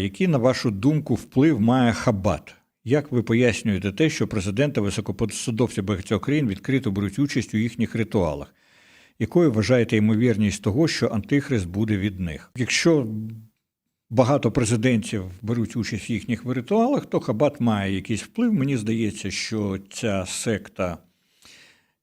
Який, на вашу думку, вплив має Хабат? Як ви пояснюєте те, що президенти високопосадовці багатьох країн відкрито беруть участь у їхніх ритуалах? Якою вважаєте ймовірність того, що антихрист буде від них? Якщо багато президентів беруть участь в їхніх ритуалах, то Хабат має якийсь вплив. Мені здається, що ця секта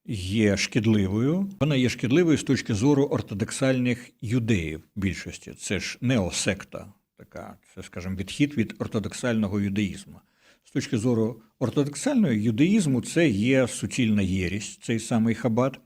є шкідливою. Вона є шкідливою з точки зору ортодоксальних юдеїв більшості. Це ж неосекта, така, це, скажімо, відхід від ортодоксального юдаїзму. З точки зору ортодоксального юдаїзму, це є суцільна єрість, цей самий хабат.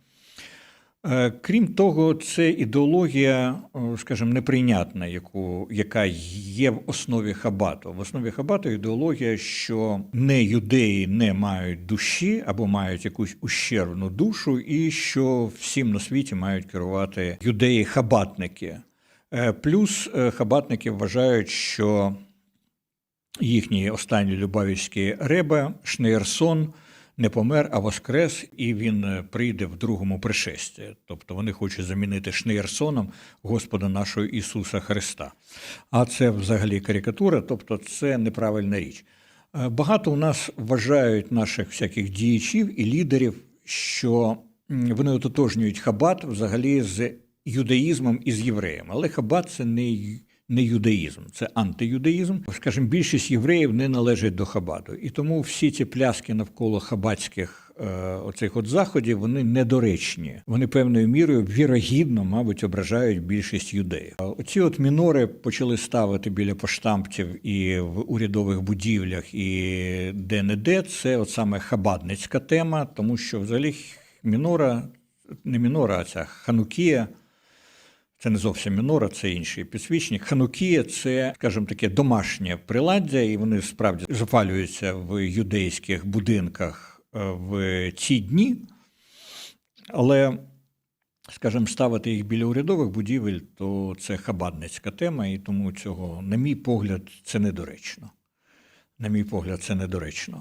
Е, Крім того, це ідеологія, скажімо, неприйнятна, яку, яка є в основі хабату. В основі хабату ідеологія, що не юдеї не мають душі або мають якусь ущербну душу, і що всім на світі мають керувати юдеї-хабатники. Е, Плюс е, хабатники вважають, що їхній останній любавівський ребе Шнеєрсон не помер, а воскрес, і він е, прийде в другому пришесті. Тобто вони хочуть замінити Шнеєрсоном Господа нашого Ісуса Христа. А це взагалі карикатура, тобто це неправильна річ. Багато у нас вважають наших всяких діячів і лідерів, що вони ототожнюють хабат взагалі з юдаїзмом і з євреєм. Але хабат це не не юдаїзм, це антиюдаїзм. Скажімо, більшість євреїв не належить до хабату. І тому всі ці пляски навколо хабатських е, оцих от заходів вони недоречні. Вони певною мірою вірогідно, мабуть, ображають більшість юдеїв. Оці от мінори почали ставити біля поштампів і в урядових будівлях, і де-не-де. Це от саме хабатницька тема, тому що взагалі мінора, не мінора, а ця ханукія. Це не зовсім мінора, це інший підсвічник. Ханукія це, скажімо таке, домашнє приладдя, і вони справді запалюються в юдейських будинках е, в ці дні. Але, скажімо, ставити їх біля урядових будівель, то це хабадницька тема, і тому цього, на мій погляд, це недоречно. На мій погляд, це недоречно.